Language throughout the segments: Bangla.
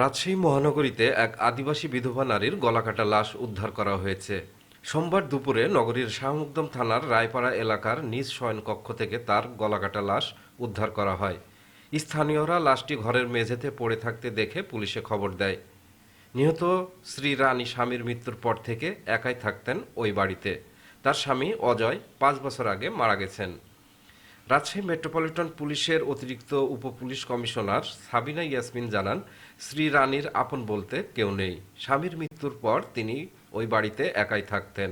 রাজশাহী মহানগরীতে এক আদিবাসী বিধবা নারীর গলাকাটা লাশ উদ্ধার করা হয়েছে। সোমবার দুপুরে নগরীর শাহমুকদম থানার রায়পাড়া এলাকার নিজ শয়নকক্ষ থেকে তার গলাকাটা লাশ উদ্ধার করা হয়। স্থানীয়রা লাশটি ঘরের মেঝেতে পড়ে থাকতে দেখে পুলিশে খবর দেয়। নিহত শ্রী রানী স্বামীর মৃত্যুর পর থেকে একাই থাকতেন ওই বাড়িতে। তার স্বামী অজয় পাঁচ বছর আগে মারা গেছেন। রাজশাহী মেট্রোপলিটন পুলিশের অতিরিক্ত উপপুলিশ কমিশনার সাবিনা ইয়াসমিন জানান, শ্রী রানীর আপন বলতে কেউ নেই। স্বামীর মৃত্যুর পর তিনি ওই বাড়িতে একাই থাকতেন।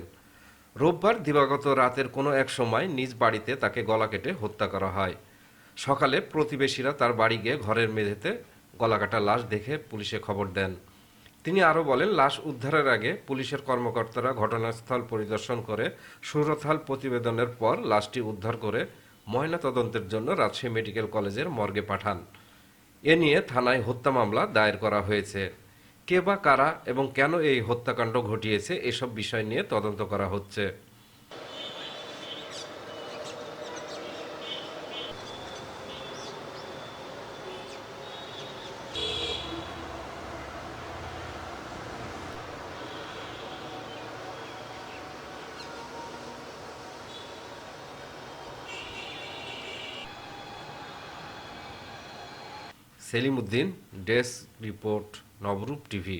রোববার দিবাগত রাতের কোনো এক সময় নিজ বাড়িতে তাকে গলা কেটে হত্যা করা হয়। সকালে প্রতিবেশীরা তার বাড়ি গিয়ে ঘরের মেঝেতে গলাকাটা লাশ দেখে পুলিশে খবর দেন। তিনি আরও বলেন, লাশ উদ্ধারের আগে পুলিশের কর্মকর্তারা ঘটনাস্থল পরিদর্শন করে সুরতহাল প্রতিবেদনের পর লাশটি উদ্ধার করে ময়নাতদন্তের জন্য রাজশাহী মেডিকেল কলেজের মর্গে পাঠান। এ নিয়ে থানায় হত্যা মামলা দায়ের করা হয়েছে। কে বা কারা এবং কেন এই হত্যাকাণ্ড ঘটিয়েছে, এসব বিষয় নিয়ে তদন্ত করা হচ্ছে। Selim Uddin desk report Nabarup TV.